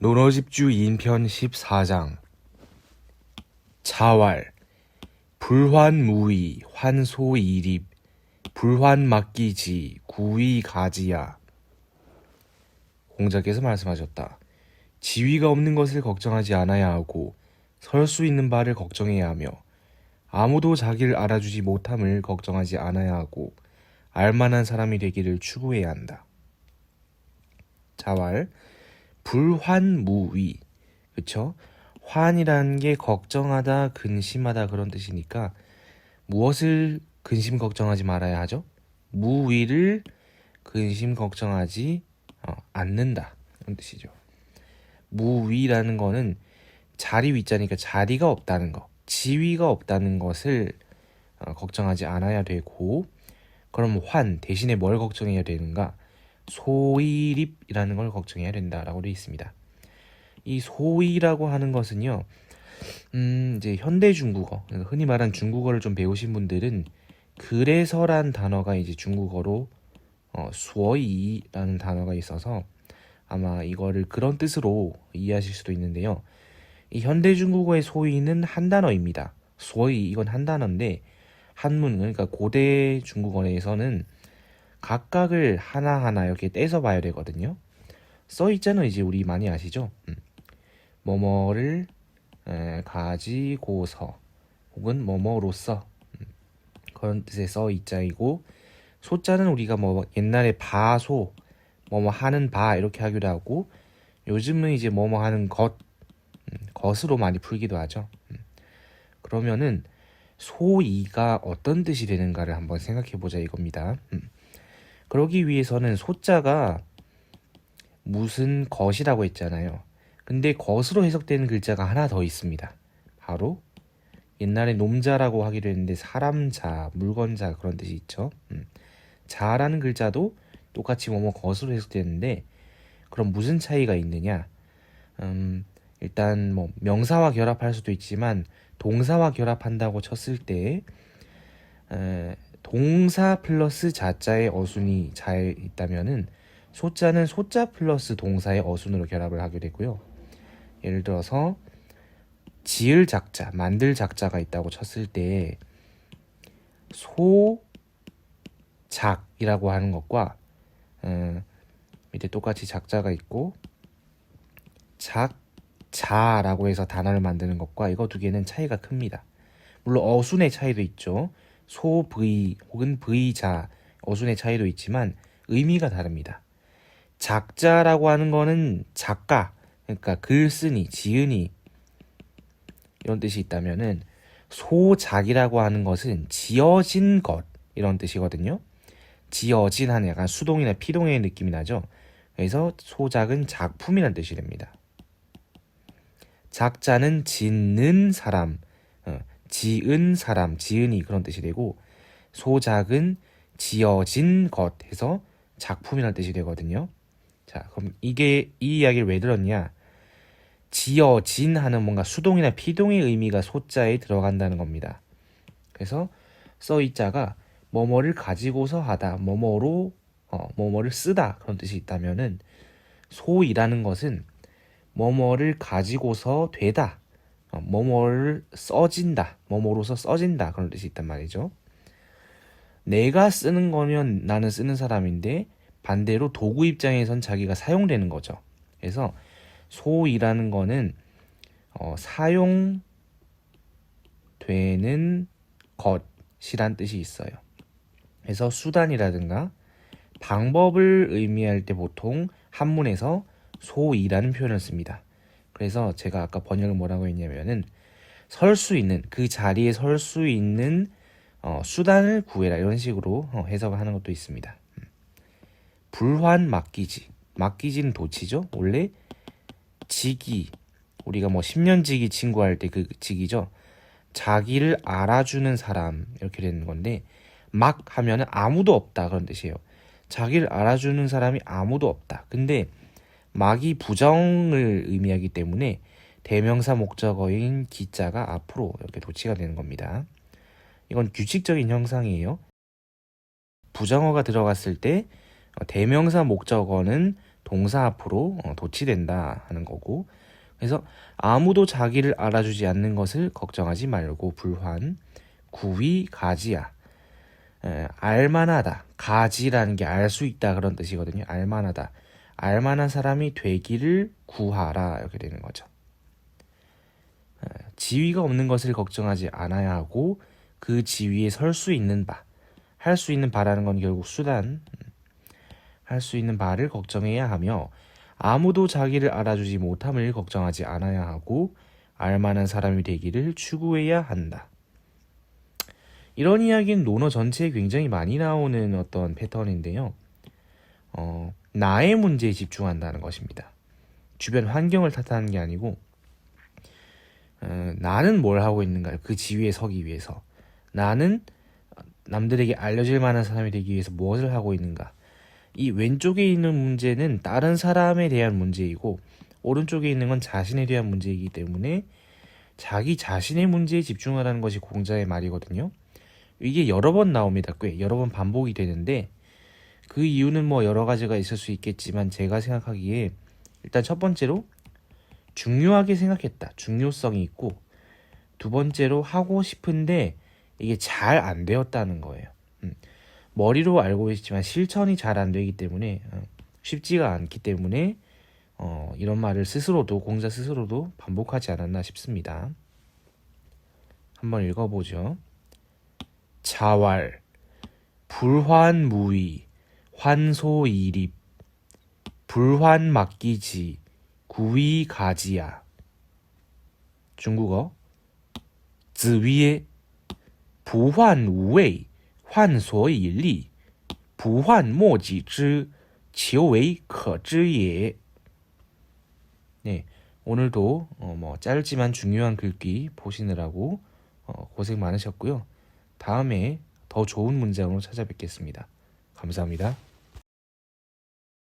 논어집주 인편 14장 자왈 불환무의 환소이립 불환막기지 구위가지야 공자께서 말씀하셨다. 지위가 없는 것을 걱정하지 않아야 하고 설 수 있는 바를 걱정해야 하며 아무도 자기를 알아주지 못함을 걱정하지 않아야 하고 알만한 사람이 되기를 추구해야 한다. 자왈 불환무위 그쵸? 환이라는 게 걱정하다 근심하다 그런 뜻이니까 무엇을 근심 걱정하지 말아야 하죠? 무위를 근심 걱정하지 어, 않는다 그런 뜻이죠. 무위라는 거는 자리 위자니까 자리가 없다는 거, 지위가 없다는 것을 어, 걱정하지 않아야 되고 그럼 환 대신에 뭘 걱정해야 되는가? 소이립이라는 걸 걱정해야 된다라고 되어 있습니다. 이 소이라고 하는 것은요, 음, 이제 현대 중국어, 흔히 말하는 중국어를 좀 배우신 분들은 그래서란 단어가 이제 중국어로 어, 수어이라는 단어가 있어서 아마 이거를 그런 뜻으로 이해하실 수도 있는데요. 이 현대 중국어의 소이는 한 단어입니다. 소이 이건 한 단어인데 한문 그러니까 고대 중국어에서는 각각을 하나하나 이렇게 떼서 봐야 되거든요. 써 있잖아요. 이제 우리 많이 아시죠? 음. 뭐뭐를 에, 가지고서 혹은 뭐뭐로서 음. 그런 뜻의 써 있자이고 소자는 우리가 뭐 옛날에 바소 뭐뭐 하는 바 이렇게 하기도 하고 요즘은 이제 뭐뭐 하는 것 음, 것으로 많이 풀기도 하죠. 음. 그러면은 소이가 어떤 뜻이 되는가를 한번 생각해 보자 이겁니다. 음. 그러기 위해서는 소자가 무슨 것이라고 했잖아요. 근데 것으로 해석되는 글자가 하나 더 있습니다. 바로 옛날에 놈자라고 하기로 했는데 사람자, 물건자 그런 뜻이 있죠. 음. 자라는 글자도 똑같이 뭐뭐 것으로 해석되는데 그럼 무슨 차이가 있느냐? 음, 일단 뭐 명사와 결합할 수도 있지만 동사와 결합한다고 쳤을 때 에, 동사 플러스 자자의 어순이 잘 있다면은 소자는 소자 플러스 동사의 어순으로 결합을 하게 되고요. 예를 들어서 지을 작자, 만들 작자가 있다고 쳤을 때 소작이라고 하는 것과 음, 밑에 똑같이 작자가 있고 작자라고 해서 단어를 만드는 것과 이거 두 개는 차이가 큽니다. 물론 어순의 차이도 있죠. 소 v 혹은 v자 어순의 차이도 있지만 의미가 다릅니다. 작자라고 하는 거는 작가 그러니까 글쓰니 지은이 이런 뜻이 있다면은 소작이라고 하는 것은 지어진 것 이런 뜻이거든요. 지어진 하는 약간 수동이나 피동의 느낌이 나죠. 그래서 소작은 작품이라는 뜻이 됩니다. 작자는 짓는 사람, 어, 지은 사람, 지은이 그런 뜻이 되고 소작은 지어진 것 해서 작품이라는 뜻이 되거든요. 자, 그럼 이게 이 이야기를 왜 들었냐? 지어진 하는 뭔가 수동이나 피동의 의미가 소자에 들어간다는 겁니다. 그래서 써이자가 뭐뭐를 가지고서 하다, 뭐뭐로 어, 뭐뭐를 쓰다 그런 뜻이 있다면은 소이라는 것은 뭐뭐를 가지고서 되다, 어, 뭐뭐를 써진다, 뭐뭐로서 써진다 그런 뜻이 있단 말이죠. 내가 쓰는 거면 나는 쓰는 사람인데 반대로 도구 입장에선 자기가 사용되는 거죠. 그래서 소이라는 거는 어, 사용되는 것이란 뜻이 있어요. 그래서 수단이라든가 방법을 의미할 때 보통 한문에서 소이라는 표현을 씁니다. 그래서 제가 아까 번역을 뭐라고 했냐면은 설 수 있는 그 자리에 설 수 있는 어, 수단을 구해라 이런 식으로 어, 해석을 하는 것도 있습니다. 음. 불환 맡기지 맡기지는 도치죠. 원래 직이 우리가 뭐 10년 지기 친구 할 때그 직이죠. 자기를 알아주는 사람 이렇게 되는 건데 막 하면은 아무도 없다 그런 뜻이에요. 자기를 알아주는 사람이 아무도 없다. 근데 막이 부정을 의미하기 때문에 대명사 목적어인 기자가 앞으로 이렇게 도치가 되는 겁니다. 이건 규칙적인 형상이에요. 부정어가 들어갔을 때 대명사 목적어는 동사 앞으로 어, 도치된다 하는 거고 그래서 아무도 자기를 알아주지 않는 것을 걱정하지 말고 불환 구위 가지야 에, 알만하다 가지라는 게 알 수 있다 그런 뜻이거든요 알만하다 알만한 사람이 되기를 구하라 이렇게 되는 거죠 에, 지위가 없는 것을 걱정하지 않아야 하고 그 지위에 설 수 있는 바 할 수 있는 바라는 건 결국 수단 할 수 있는 바를 걱정해야 하며 아무도 자기를 알아주지 못함을 걱정하지 않아야 하고 알만한 사람이 되기를 추구해야 한다. 이런 이야기는 논어 전체에 굉장히 많이 나오는 어떤 패턴인데요. 어, 나의 문제에 집중한다는 것입니다. 주변 환경을 탓하는 게 아니고 어, 나는 뭘 하고 있는가 그 지위에 서기 위해서 나는 남들에게 알려질 만한 사람이 되기 위해서 무엇을 하고 있는가 이 왼쪽에 있는 문제는 다른 사람에 대한 문제이고 오른쪽에 있는 건 자신에 대한 문제이기 때문에 자기 자신의 문제에 집중하라는 것이 공자의 말이거든요. 이게 여러 번 나옵니다. 꽤 여러 번 반복이 되는데 그 이유는 뭐 여러 가지가 있을 수 있겠지만 제가 생각하기에 일단 첫 번째로 중요하게 생각했다. 중요성이 있고 두 번째로 하고 싶은데 이게 잘 안 되었다는 거예요. 음. 머리로 알고 있지만 실천이 잘 안 되기 때문에 어, 쉽지가 않기 때문에 어, 이런 말을 스스로도 공자 스스로도 반복하지 않았나 싶습니다. 한번 읽어보죠. 자왈 불환무위 환소이립 불환막기지 구위 가지야. 중국어 즈위에 부환 우웨이 환소이리 부환 모지之 지오웨이 커즈예. 네 오늘도 어, 뭐 짧지만 중요한 글귀 보시느라고 어, 고생 많으셨고요. 다음에 더 좋은 문장으로 찾아뵙겠습니다. 감사합니다.